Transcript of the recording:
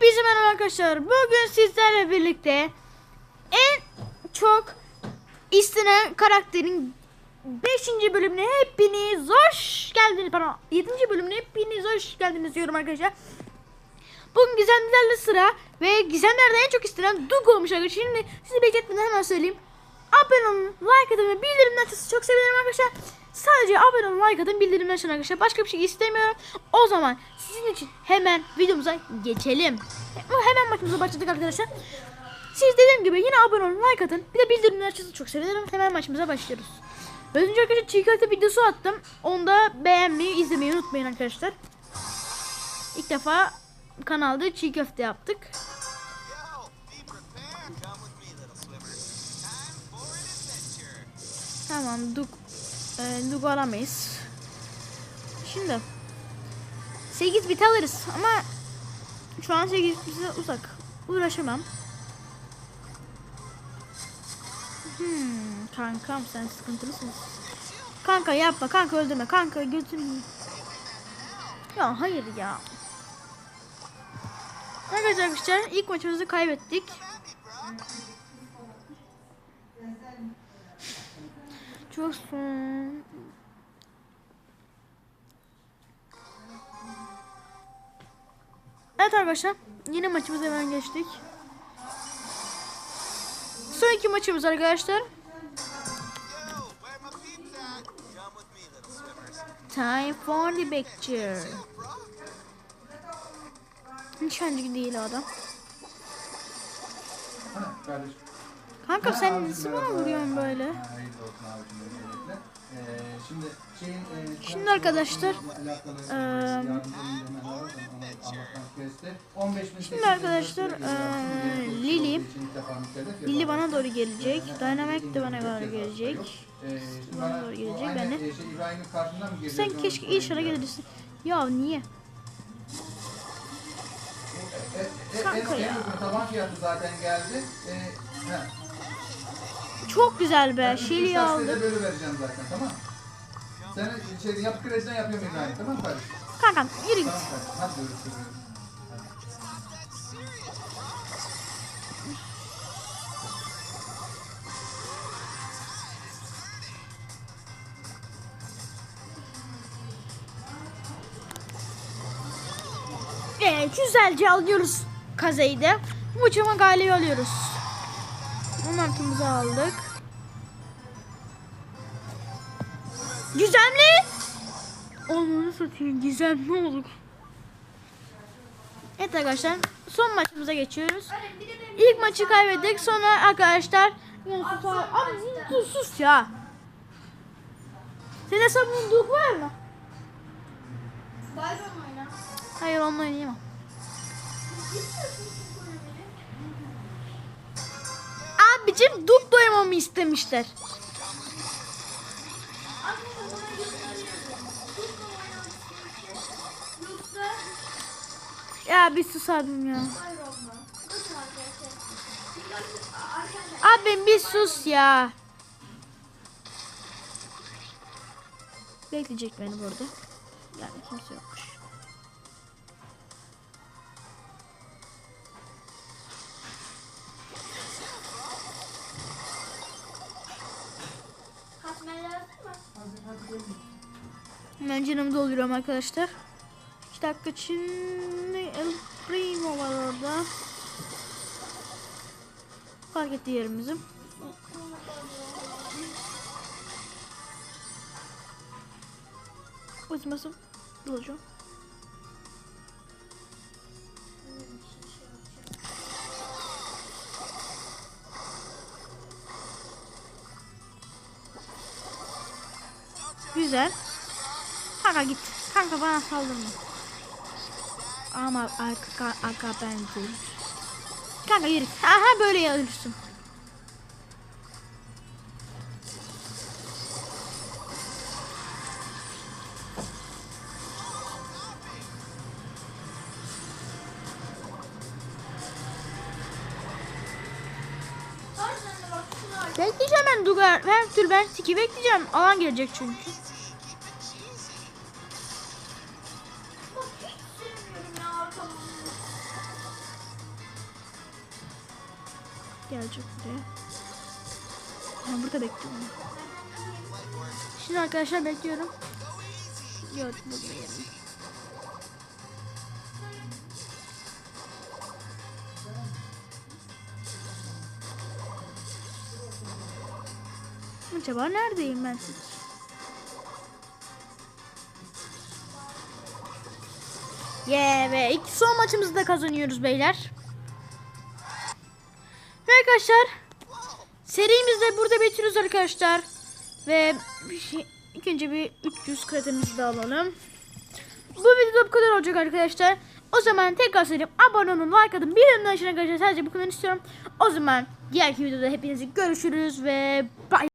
Hepinize merhaba arkadaşlar. Bugün sizlerle birlikte en çok istenen karakterin 5. bölümüne hepiniz hoş geldiniz. Pardon 7. bölümüne hepiniz hoş geldiniz diyorum arkadaşlar. Bugün gizemlerle sıra ve gizemlerde en çok istenen Dug olmuş arkadaşlar. Şimdi sizi bekletmeden hemen söyleyeyim. Abone olun, like atın ve bildirimler açın. Çok sevinirim arkadaşlar. Sadece abone olun, like atın, bildirimler açın arkadaşlar. Başka bir şey istemiyorum. O zaman sizin için hemen videomuza geçelim. Hemen maçımıza başladık arkadaşlar. Siz dediğim gibi yine abone olun, like atın. Bir de bildirimler açın. Çok sevinirim. Hemen maçımıza başlıyoruz. Önce arkadaşlar çiğ köfte videosu attım. Onu da beğenmeyi, izlemeyi unutmayın arkadaşlar. İlk defa kanalda çiğ köfte yaptık. Tamam duk e, duk alamayız. Şimdi 8 bit alırız ama şu an 8 bize uzak. Uğraşamam. Hmm, kankam sen sıkıntılısın. Kanka yapma kanka öldürme kanka götürme. Ya hayır ya. Arkadaşlar ilk maçımızı kaybettik. Son. Evet arkadaşlar yine maçımıza hemen geçtik. Son iki maçımız arkadaşlar. Time for the picture. Nişancı değil adam. Kardeşim. Kanka sen nasıl bana vuruyorsun böyle? Ee, şimdi şeyin, e, arkadaşlar, alakalı eee, yardımcı olayım hemen alalım. Onu Allah'tan kesti. 15.000 Şimdi arkadaşlar, eee, Lili- Lili bana doğru gelecek. Ee, Dynamite de bana doğru gelecek. Ee, Bana doğru gelecek, ben de- e, şey? Sen keşke inşallah gelirsin. Ya niye? E, Kanka ya. Taban fiyatı zaten geldi. Ee, he. Çok güzel be. Ben takside aldım. böyle vereceğim zaten tamam Sen şey yap krediden yapıyorum İbrahim tamam mı kardeşim? Kankam yürü git. Tamam kardeşim hadi görüşürüz. Ee, güzelce alıyoruz kazayı da. Muçama galibi alıyoruz. Momentumumuzu aldık. Gizemli. Onu satayım gizemli olduk. Evet arkadaşlar son maçımıza geçiyoruz. İlk maçı kaybettik sonra arkadaşlar Abi dur sus ya. Senin hesabın duk var mı? Hayır onunla oynayamam. Abicim duk doyamamı istemişler. Ya bir sus abim ya. Abim bir sus ya. Bekleyecek beni burada. Yani kimse yokmuş. Hemen canımı dolduruyorum arkadaşlar. 2 dakika için El Primo var orada. Fark etti yerimizi. Uzmasın. Bulacağım. Güzel. Kanka git. Kanka bana saldırma. Ama arka, arka ben değil. Kanka yürü. Aha böyle ölürsün. Bekleyeceğim ben Dugar. Her türlü ben tiki bekleyeceğim. Alan gelecek çünkü. Gelecek buraya. Ben burada bekliyorum. Şimdi arkadaşlar bekliyorum. Yok burada yerim. Acaba neredeyim ben siz? Yeah ve ilk son maçımızı da kazanıyoruz beyler. Ve arkadaşlar serimizi de burada bitiriyoruz arkadaşlar. Ve bir şey, ilk önce bir 300 kredimizi de alalım. Bu videoda bu kadar olacak arkadaşlar. O zaman tekrar söyleyeyim. Abone olun, like atın. Bir aşağıya arkadaşlar sadece bu kadar istiyorum. O zaman diğer videoda hepinizi görüşürüz ve bye.